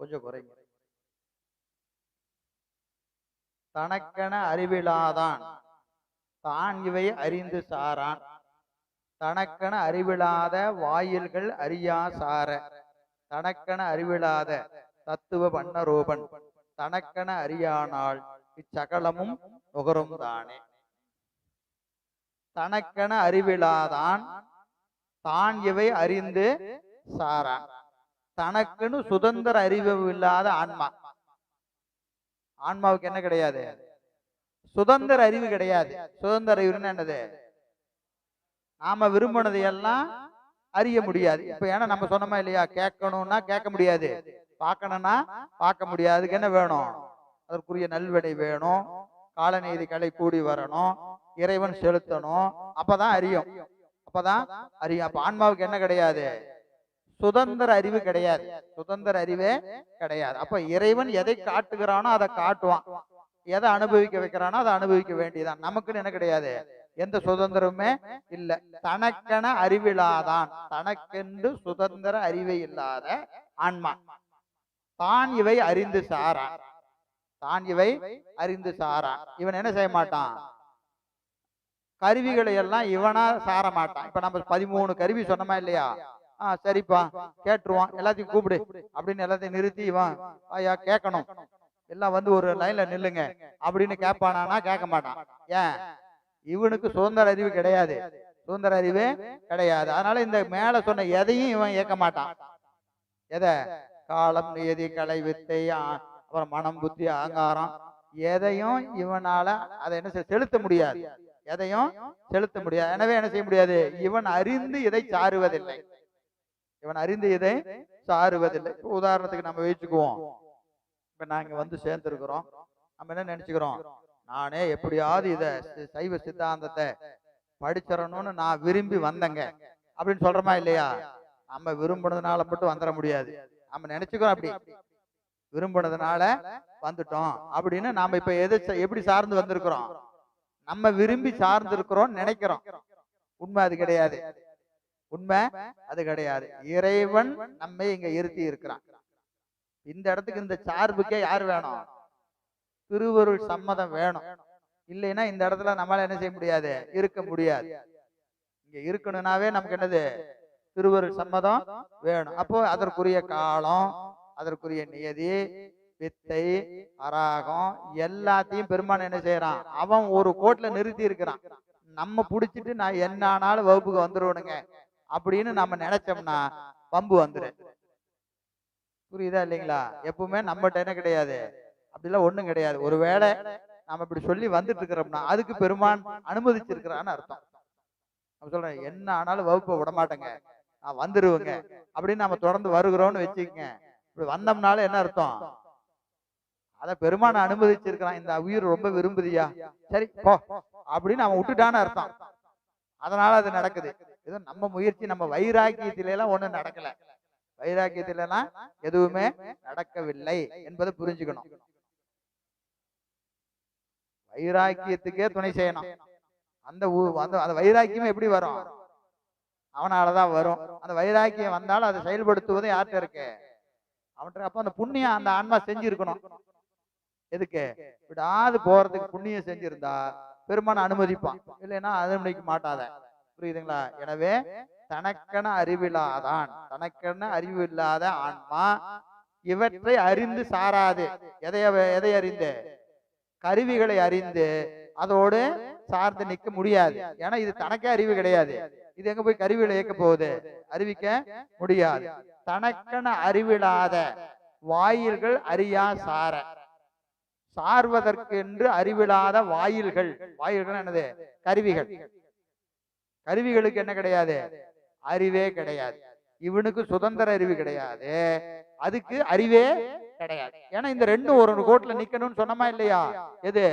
கொஞ்சம் குறைங்க. தனக்கென அறிவிலாதான். தான் இவை அறிந்து சாரான். தனக்கென அறிவிலாத வாயில்கள் அறியா சார. தனக்கென அறிவிலாத தத்துவ பண்ணரூபன் தனக்கென அறியானால் இச்சகலமும் நுகரும் தானே. தனக்கென அறிவிலாதான். தான் இவை அறிந்து சாரான். தனக்குன்னு சுதந்திர அறிவு இல்லாத ஆன்மா. ஆன்மாவுக்கு என்ன கிடையாது? சுதந்திர அறிவு கிடையாது. சுதந்திர அறிவுன்னு என்னது? நாம விரும்பினதை எல்லாம் அறிய முடியாது. இப்ப ஏன்னா நம்ம சொன்னோமா இல்லையா? கேட்கணும்னா கேட்க முடியாது. பார்க்கணும்னா பார்க்க முடியாதுக்கு என்ன வேணும்? அதற்குரிய நல்வினை வேணும். காலநீதி கலை கூடி வரணும். இறைவன் செலுத்தணும். அப்பதான் அறியும். அப்பதான் அறியும். அப்ப ஆன்மாவுக்கு என்ன கிடையாது? சுதந்திர அறிவு கிடையாது. சுதந்திர அறிவே கிடையாது. அப்ப இறைவன் எதை காட்டுகிறானோ அதை காட்டுவான். எதை அனுபவிக்க வைக்கிறானோ அதை அனுபவிக்க வேண்டியதான் நமக்குன்னு என்ன கிடையாது? எந்த சுதந்திரமுமே இல்ல. தனக்கென அறிவிலாதான் தனக்கென்று சுதந்திர அறிவை இல்லாத ஆன்மா. தான் இவை அறிந்து சாரான் தான் இவை அறிந்து சாரான் இவன் என்ன செய்ய மாட்டான்? கருவிகளை எல்லாம் இவனா சார மாட்டான் இப்ப நம்ம பதிமூணு கருவி சொன்னோமா இல்லையா? ஆ சரிப்பா. கேட்டுருவான். எல்லாத்தையும் கூப்பிடு. அப்படின்னு எல்லாத்தையும் நிறுத்தி இவன் ஐயா கேட்கணும் எல்லாம் வந்து ஒரு லைன்ல நில்லுங்க. அப்படின்னு கேட்பானா கேட்க மாட்டான். ஏன்? இவனுக்கு சுதந்திர அறிவு கிடையாது. சுதந்திர அறிவு கிடையாது. அதனால இந்த மேல சொன்ன எதையும் இவன் இயக்க மாட்டான். எதை? காலம் நியதி கலை வித்தை அப்புறம் மனம் புத்தி அகங்காரம். எதையும் இவனால அதை என்ன செய்ய செலுத்த முடியாது. எதையும் செலுத்த முடியாது. எனவே என்ன செய்ய முடியாது? இவன் அறிந்து இதை சாருவதில்லை. இவன் அறிந்து இதை சாருவதில்லை உதாரணத்துக்கு நம்ம வச்சுக்குவோம் இப்ப நாங்க வந்து சேர்ந்திருக்கிறோம். நம்ம என்ன நினைச்சுக்கிறோம்? நானே எப்படியாவது இத சைவ சித்தாந்தத்தை படிச்சிடணும்னு நான் விரும்பி வந்தேங்க. அப்படின்னு சொல்கிறோமா இல்லையா? நம்ம விரும்பினதுனால மட்டும் வந்துட முடியாது. நம்ம நினைச்சுக்கிறோம் அப்படி. விரும்பினதுனால வந்துட்டோம். அப்படின்னு நாம இப்ப எது ச- எப்படி சார்ந்து வந்திருக்கிறோம்? நம்ம விரும்பி சார்ந்து இருக்கிறோம் நினைக்கிறோம். உண்மை அது கிடையாது. உண்மை? அது கிடையாது. இறைவன் நம்மை இங்க இருத்தி இருக்கிறான் இந்த இடத்துக்கு இந்த சார்புக்கே யார் வேணும்? திருவருள் சம்மதம் வேணும். இல்லைன்னா இந்த இடத்துல நம்மளால என்ன செய்ய முடியாது? இருக்க முடியாது. இங்க இருக்கணும்னாவே நமக்கு என்னது? திருவருள் சம்மதம் வேணும். அப்போ அதற்குரிய காலம் அதற்குரிய நியதி வித்தை அராகம் எல்லாத்தையும் பெருமான் என்ன செய்யறான்? அவன் ஒரு கோட்ல நிறுத்தி இருக்கிறான் நம்ம புடிச்சிட்டு நான் என்ன ஆனாலும் வகுப்புக்கு வந்துருவனுங்க. அப்படின்னு நம்ம நினைச்சோம்னா பம்பு வந்துரு புரியுதா இல்லைங்களா? எப்பவுமே நம்மகிட்ட என்ன கிடையாது. அப்படிலாம் ஒண்ணும் கிடையாது. ஒருவேளை நாம இப்படி சொல்லி வந்துட்டு இருக்கிறோம்னா அதுக்கு பெருமான் அனுமதிச்சிருக்கிறான்னு அர்த்தம். நம்ம சொல்றேன் என்ன ஆனாலும் வகுப்பை விட மாட்டேங்க நான் வந்துருவேங்க. அப்படின்னு நம்ம தொடர்ந்து வருகிறோம்னு வச்சுக்கங்க. இப்படி வந்தோம்னால என்ன அர்த்தம்? அத பெருமான் அனுமதிச்சிருக்கிறான். இந்த உயிர் ரொம்ப விரும்புதியா? சரி போ. அப்படின்னு அவன் விட்டுட்டான்னு அர்த்தம். அதனால அது நடக்குது. ஏதோ நம்ம முயற்சி நம்ம வைராக்கியத்தில எல்லாம் ஒண்ணும் நடக்கல. வைராக்கியத்தில எல்லாம் எதுவுமே நடக்கவில்லை என்பதை புரிஞ்சுக்கணும். வைராக்கியத்துக்கே துணை செய்யணும். அந்த அந்த அந்த வைராக்கியம் எப்படி வரும்? அவனாலதான் வரும். அந்த வைராக்கியம் வந்தாலும் அதை செயல்படுத்துவது யார்கிட்ட இருக்கு? அவன்கிட்ட அப்ப அந்த புண்ணியம் அந்த ஆன்மா செஞ்சிருக்கணும். எதுக்கு? விடாது போறதுக்கு புண்ணியம் செஞ்சிருந்தா பெருமான அனுமதிப்பான். இல்லைன்னா அனுமதிக்க மாட்டாத. புரியுதுங்களா? எனவே தனக்கென அறிவில்லாதான் தனக்கென அறிவு இல்லாத ஆன்மா இவற்றை அறிந்து சாராது. எதை அவ- எதை அறிந்து? கருவிகளை அறிந்து. அதோடு சார்ந்து நிக்க முடியாது. ஏன்னா இது தனக்கே அறிவு கிடையாது. இது எங்க போய் கருவிகளை இயக்க போகுது? அறிவிக்க முடியாது. தனக்கென அறிவில்லாத வாயில்கள் அறியா சார. சார்வதற்கென்று அறிவில்லாத வாயில்கள். வாயில்கள். என்னது? கருவிகள். கருவிகளுக்கு என்ன கிடையாது? அறிவே கிடையாது. இவனுக்கு சுதந்திர அறிவு கிடையாது. அதுக்கு அறிவே கிடையாது. ஏன்னா இந்த ரெண்டு ஒரு கோட்ல நிக்கணும்னு சொன்னமா இல்லையா? எது?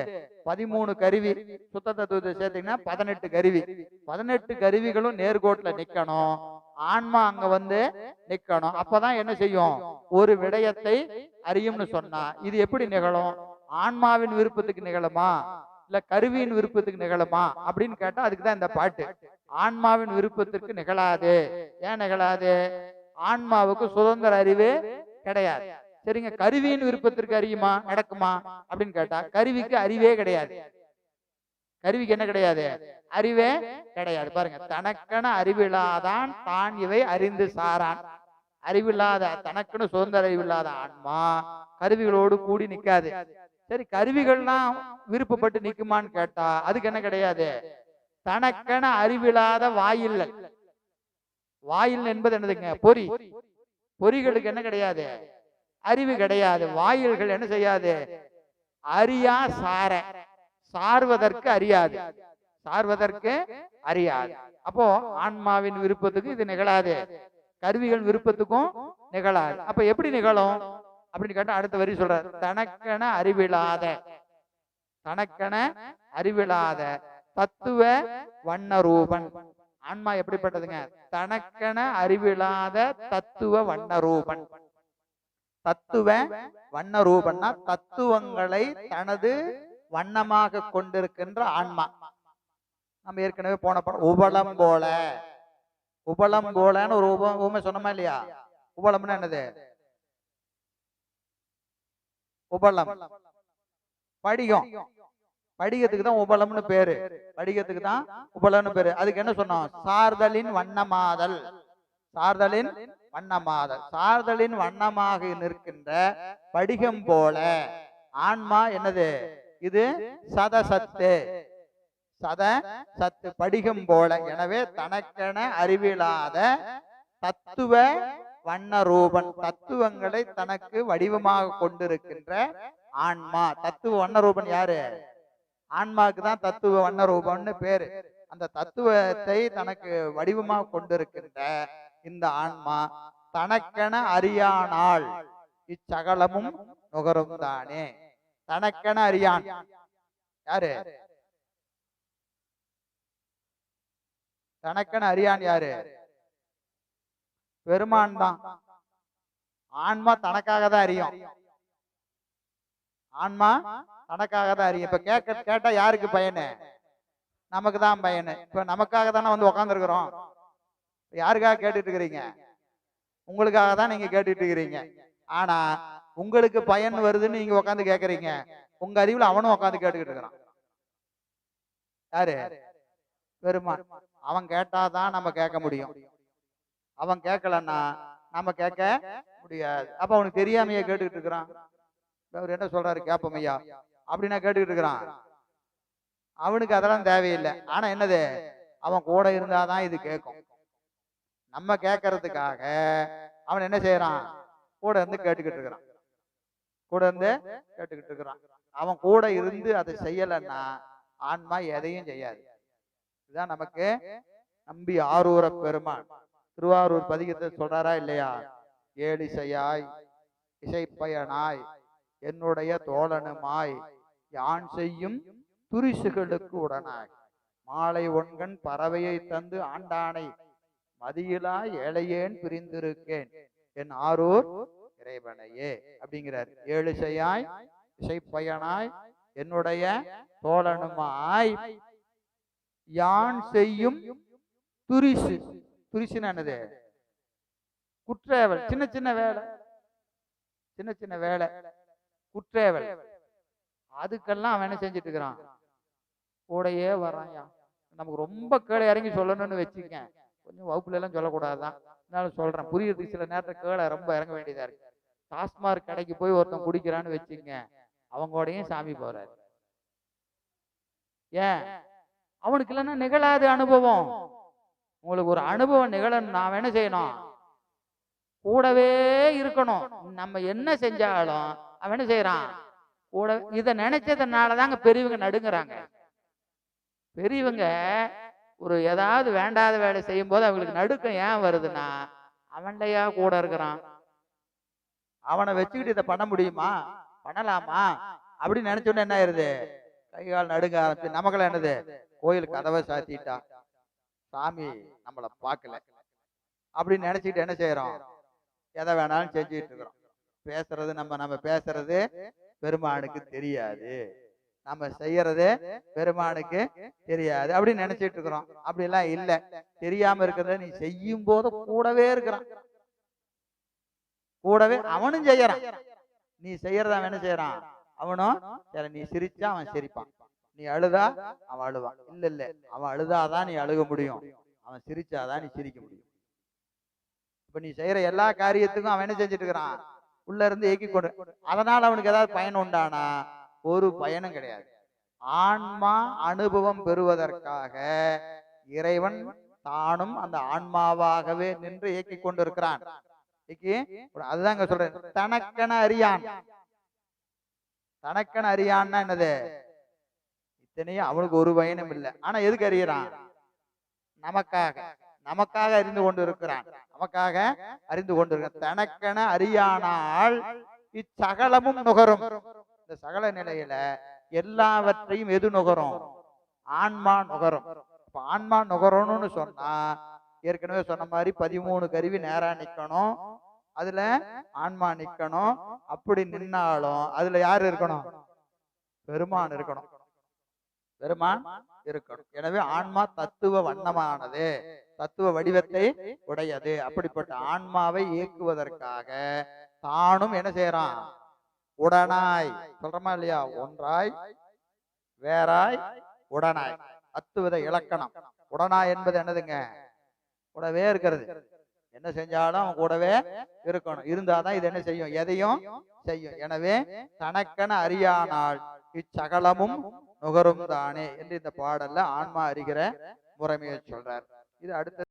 பதிமூணு கருவி. சுத்த தத்துவத்தை சேர்த்தீங்கன்னா பதினெட்டு கருவி. பதினெட்டு கருவிகளும் நேர்கோட்ல நிக்கணும். ஆன்மா அங்க வந்து நிக்கணும். அப்பதான் என்ன செய்யும்? ஒரு விடயத்தை அறியும்னு சொன்னா இது எப்படி நிகழும்? ஆன்மாவின் விருப்பத்துக்கு நிகழுமா? இல்ல கருவியின் விருப்பத்துக்கு நிகழுமா அப்படின்னு கேட்டா அதுக்குதான் இந்த பாட்டு. ஆன்மாவின் விருப்பத்திற்கு நிகழாது. ஏன் நிகழாது? ஆன்மாவுக்கு சுதந்திர அறிவு கிடையாது. சரிங்க கருவியின் விருப்பத்திற்கு அறியுமா? நடக்குமா? அப்படின்னு கேட்டா கருவிக்கு அறிவே கிடையாது. கருவிக்கு என்ன கிடையாது? அறிவே கிடையாது. பாருங்க தனக்கென அறிவில்லாதான் தான் இவை அறிந்து சாரான். அறிவில்லாத தனக்குன்னு சுதந்திர அறிவில்லாத ஆன்மா கருவிகளோடு கூடி நிக்காது. சரி கருவிகள்லாம் விருப்பப்பட்டு நிற்குமான்னு கேட்டா அதுக்கு என்ன கிடையாது? தனக்கென அறிவில்லாத வாயில் வாயில் என்பது என்னதுங்க? பொறி. பொறிகளுக்கு என்ன கிடையாது? அறிவு கிடையாது. வாயில்கள் என்ன செய்யாது? அறியா சார. சார்வதற்கு அறியாது. சார்வதற்கு அறியாது. அப்போ ஆன்மாவின் விருப்பத்துக்கு இது நிகழாது. கருவிகள் விருப்பத்துக்கும் நிகழாது. அப்ப எப்படி நிகழும்? அப்படின்னு கேட்டா அடுத்த வரி சொல்றார் தனக்கென அறிவிழாத தனக்கென அறிவிழாத தத்துவ வண்ணரூபன். ஆன்மா எப்படிப்பட்டதுங்க? தனக்கென அறிவிழாத தத்துவ வண்ணரூபன். தத்துவ வண்ணரூபன்னா தத்துவங்களை தனது வண்ணமாக கொண்டிருக்கின்ற ஆன்மா. நம்ம ஏற்கனவே போன படம் உபலம் போல. உபலம் போலன்னு ஒரு உப உமை சொன்னோமா இல்லையா? உபலம்னா என்னது? உபலம். படிகம். படிகத்துக்கு தான் உபலம்னு பேரு. படிகத்துக்கு தான் உபலம்னு பேரு. அதுக்கு என்ன சொன்னோம்? சார்தலின் வண்ணமாதல். சார்தலின் வண்ணமாதல். சார்தலின் வண்ணமாக நிற்கின்ற படிகம் போல. ஆன்மா என்னது? இது சத சத்து சத சத்து படிகம் போல. எனவே தனக்கென அறிவிலாத தத்துவ வண்ண ரூபன் தத்துவங்களை தனக்கு வடிவமாக கொண்டிருக்கின்ற ஆன்மா. தத்துவ வண்ணரூபன் யாரு? ஆன்மாக்கு தான் தத்துவ வண்ணரூபம்னு பேரு. அந்த தத்துவத்தை தனக்கு வடிவமாக கொண்டிருக்கின்ற இந்த ஆன்மா தனக்கென அறியானால் இச்சகலமும் நுகரும் தானே. தனக்கென அறியான். யாரு? தனக்கென அறியான் யாரு? பெருமான் தான். ஆன்மா தனக்காக தான் அறியும். ஆன்மா தனக்காக தான் அறியும். இப்ப கேட்க கேட்டா யாருக்கு பயனு? நமக்கு தான் பயனு. இப்ப நமக்காக தானே வந்து உக்காந்துருக்குறோம். யாருக்காக கேட்டுட்டு இருக்கிறீங்க உங்களுக்காக தான் நீங்க கேட்டுட்டு இருக்கிறீங்க ஆனா உங்களுக்கு பயன் வருதுன்னு நீங்க உட்காந்து கேக்குறீங்க. உங்க அறிவுல அவனும் உட்காந்து கேட்டுக்கிட்டு இருக்கிறான் யாரு? பெருமான். அவன் கேட்டாதான் நம்ம கேட்க முடியும். அவன் கேட்கலன்னா நம்ம கேட்க முடியாது. அப்ப அவனுக்கு தெரியாமையே கேட்டுக்கிட்டு இருக்கிறான். அவர் என்ன சொல்றாரு? கேப்பம் ஐயா. அப்படின்னா கேட்டுக்கிட்டு இருக்கிறான். அவனுக்கு அதெல்லாம் தேவையில்லை. ஆனா என்னது? அவன் கூட இருந்தாதான் இது கேட்கும். நம்ம கேட்கறதுக்காக அவன் என்ன செய்யறான்? கூட இருந்து கேட்டுக்கிட்டு இருக்கிறான். கூட இருந்து கேட்டுக்கிட்டு இருக்கிறான். அவன் கூட இருந்து அதை செய்யலைன்னா ஆன்மா எதையும் செய்யாது. இதுதான் நமக்கு நம்பி ஆரூர பெருமான். திருவாரூர் பதிகத்தை சொல்றாரா இல்லையா? ஏழிசையாய் இசைப்பயனாய் என்னுடைய தோழனுமாய் யான் செய்யும் துரிசுகளுக்கு உடனாய். மாலை ஒன்கண் பறவையை தந்து ஆண்டானை மதியிலா ஏழையேன் பிரிந்திருக்கேன். என் ஆரூர் இறைவனையே அப்படிங்கிறார். ஏழிசையாய் இசைப்பயனாய் என்னுடைய தோழனுமாய் யான் செய்யும் துரிசு. துரிசினானது. என்னது குற்றேவல் சின்ன சின்ன வேலை. சின்ன சின்ன வேலை. குற்றேவல் அதுக்கெல்லாம் அவன் என்ன செஞ்சுட்டு இருக்கிறான் கூடையே வரான்யா நமக்கு ரொம்ப கேளை இறங்கி சொல்லணும்னு வச்சுக்க கொஞ்சம் வகுப்புல எல்லாம் சொல்லக்கூடாதுதான். இருந்தாலும் சொல்றேன். புரியுது சில நேரத்துல கேளை ரொம்ப இறங்க வேண்டியதா இருக்கு. டாஸ்மார்க் கடைக்கு போய் ஒருத்தன் குடிக்கிறான்னு வச்சுங்க அவங்களோடையும் சாமி போறாரு. ஏன்? அவனுக்கு இல்லைன்னா நிகழாத அனுபவம். உங்களுக்கு ஒரு அனுபவம் நிகழ நான் என்ன செய்யணும். கூடவே இருக்கணும். நம்ம என்ன செஞ்சாலும் அவன் என்ன செய்யறான் கூட இத நினைச்சதுனாலதாங்க பெரியவங்க நடுங்குறாங்க. பெரியவங்க ஒரு ஏதாவது வேண்டாத வேலை செய்யும் போது அவங்களுக்கு நடுக்கம் ஏன் வருதுன்னா அவன்டையா கூட இருக்கிறான். அவனை வச்சுக்கிட்டு இதை பண்ண முடியுமா? பண்ணலாமா? அப்படின்னு நினைச்சோன்னு என்ன ஆயிருது? கை கால் நடுங்க ஆரம்பிச்சு நமக்கெல்லாம் என்னது? கோயில் கதவை சாத்திட்டா சாமி நம்மளை பார்க்கல அப்படின்னு நினைச்சிட்டு என்ன செய்யறோம் எதை வேணாலும் செஞ்சுட்டு இருக்கிறோம். பேசுறது நம்ம நம்ம பேசுறது பெருமானுக்கு தெரியாது. நம்ம செய்யறது பெருமானுக்கு தெரியாது. அப்படின்னு நினைச்சிட்டு இருக்கிறோம். அப்படி எல்லாம் இல்ல. தெரியாம இருக்கிறத நீ செய்யும் போது கூடவே இருக்கிறான். கூடவே அவனும் செய்யறான். நீ செய்யறத அவன் என்ன செய்யறான்? அவனும் நீ சிரிச்சா அவன் சிரிப்பான். நீ அழுதா? அவன் அழுவான். இல்ல இல்ல. அவன் அழுதாதான் நீ அழுக முடியும். அவன் சிரிச்சாதான் நீ சிரிக்க முடியும். இப்ப நீ செய்யற எல்லா காரியத்துக்கும் அவன் என்ன செஞ்சுட்டு இருக்கிறான் உள்ள இருந்து இயக்கி கொண்டு அதனால அவனுக்கு ஏதாவது பயன் உண்டானா? ஒரு பயனும் கிடையாது. ஆன்மா அனுபவம் பெறுவதற்காக இறைவன் தானும் அந்த ஆன்மாவாகவே நின்று இயக்கி கொண்டு இருக்கிறான் அதுதான் சொல்றேன். தனக்கென அறியான். தனக்கென அறியான்னா என்னது? தினையும் அவனுக்கு ஒரு பயனும் இல்லை. ஆனா எதுக்கு அறியறான்? நமக்காக. நமக்காக அறிந்து கொண்டு இருக்கிறான் நமக்காக அறிந்து கொண்டிருக்கிறான். தனக்கென அறியானால் இச்சகலமும் நுகரும். இந்த சகல நிலையில எல்லாவற்றையும் எது நுகரும்? ஆன்மா நுகரும். இப்ப ஆன்மா நுகரணும்னு சொன்னா ஏற்கனவே சொன்ன மாதிரி பதிமூணு கருவி நேரா நிக்கணும். அதுல ஆன்மா நிக்கணும். அப்படி நின்னாலும் அதுல யார் இருக்கணும்? பெருமான் இருக்கணும். பெருமான் இருக்கணும். எனவே ஆன்மா தத்துவ வண்ணமானது. தத்துவ வடிவத்தை உடையது. அப்படிப்பட்ட ஆன்மாவை இயக்குவதற்காக தானும் என்ன செய்யறான்? உடனாய். சொல்றமா இல்லையா? ஒன்றாய் வேறாய் உடனாய். அத்துவித இலக்கணம். உடனாய் என்பது என்னதுங்க? கூடவே இருக்கிறது. என்ன செஞ்சாலும் அவன் கூடவே இருக்கணும். இருந்தாதான் இது என்ன செய்யும்? எதையும் செய்யும்? எனவே தனக்கென அறியானால் இச்சகலமும் நுகரும் தானே என்று இந்த பாடல்ல ஆன்மா அறிகிற முறைமையை சொல்றார். இது அடுத்த